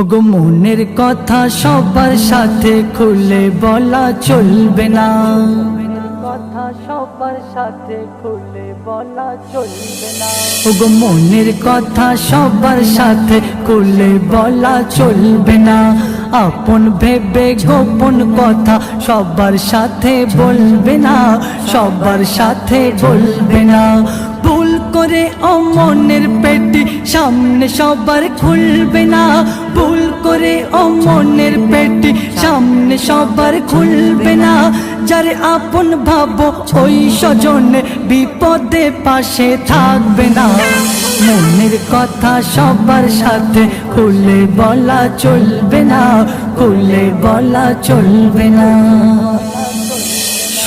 ওগো মনের কথা সবার সাথে খুলে বলা চলবে না। কথা সবার সাথে খুলে বলা চলবে না ওগো মনের কথা সবার সাথে খুলে বলা চলবে না। আপন ভেবে গোপন কথা সবার সাথে বলবে না, সবার সাথে বলবে না। করে অমনের পেটি, সামনে সবার খুলবে না। ভুল করে অমনের পেটি, সামনে সবার খুলবে না। যারে আপন ভাবো ওই স্বজনে বিপদে পাশে থাকবে না। মনের কথা সবার সাথে খুলে বলা চলবে না, খুলে বলা চলবে না।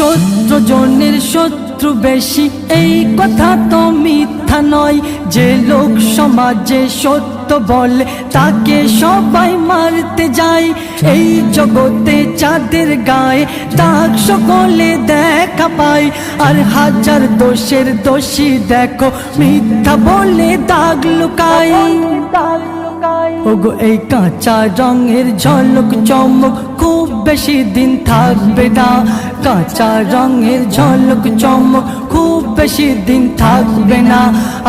শত্রু জনের শত্রু বেশি। এই কথা তো মিথ্যা নয়, যে লোক সমাজে সত্য বলে, তাকে সবাই মারতে যায়। এই জগতে চাঁদের গায়ে দাগ সকলে দেখা পায়, আর হাজার দোষের দোষী দেখো, মিথ্যা বলে দাগ লুকায়। ওগো, এই কাঁচা রঙের ঝলক চমক খুব বেশি দিন থাকবে না। কাঁচা রঙের ঝলক চমক খুব বেশি দিন থাকবে না।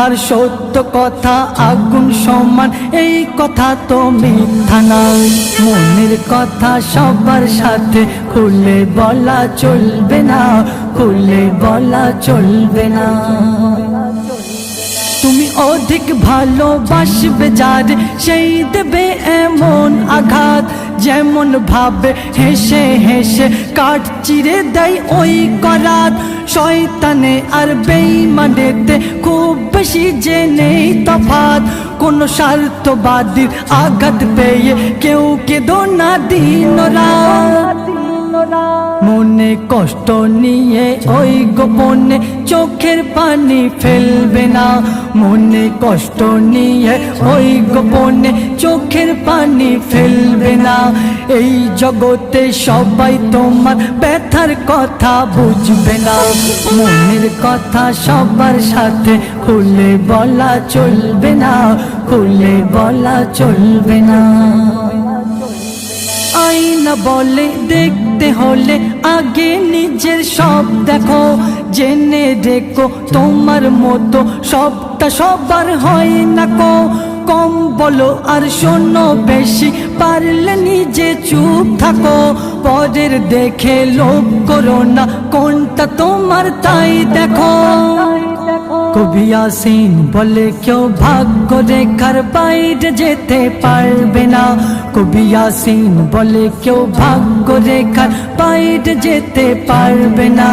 আর সত্য কথা, আগুন সমান, এই কথা তো মিথ্যা না। মনের কথা সবার সাথে খুলে বলা চলবে না, খুলে বলা চলবে না। অধিক ভালোবাসবে যার, সেই দেবে এমন আঘাত। যেমন ভাবে হেসে হেসে কাঠ চিরে দেয় ওই করাত। শয়তানে আর বেইমানেতে খুব বেশি যে নেই তফাত। কোন স্বার্থবাদীর আঘাত পেয়ে কেউ কেদো না দিন মনে কষ্ট নিয়ে, ওই গোপনে চোখের পানি ফেলবে না। মনে কষ্ট নিয়ে, ওই গোপনে চোখের পানি ফেলবে না। এই জগতে সবাই তোমার ব্যথার কথা বুঝবে না। মনের কথা সবার সাথে খুলে বলা চলবে না, খুলে বলা চলবে না। আইনা বলে, দেখতে হলে আগে নিজের সব দেখো, জেনে দেখো তোমার মতো সবটা সবার হয় না কো। কম বলো আর শোনো বেশি, পারলে নিজে চুপ থাকো। পরের দেখে লোভ করো না, কোনটা তোমার তাই দেখো। কবি আসিন বলে কেউ ভাগ্য রেখার বাইরে যেতে পারবে না কবি আসিন বলে কেউ ভাগ্য রেখার বাইরে যেতে পারবে না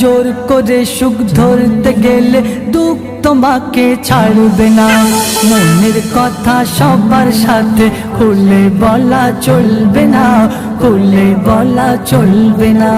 জোর করে সুখ ধরতে গেলে দুঃখ তোমাকে ছাড়বে না মনের কথা সবার সাথে খুলে বলা চলবে না খুলে বলা চলবে না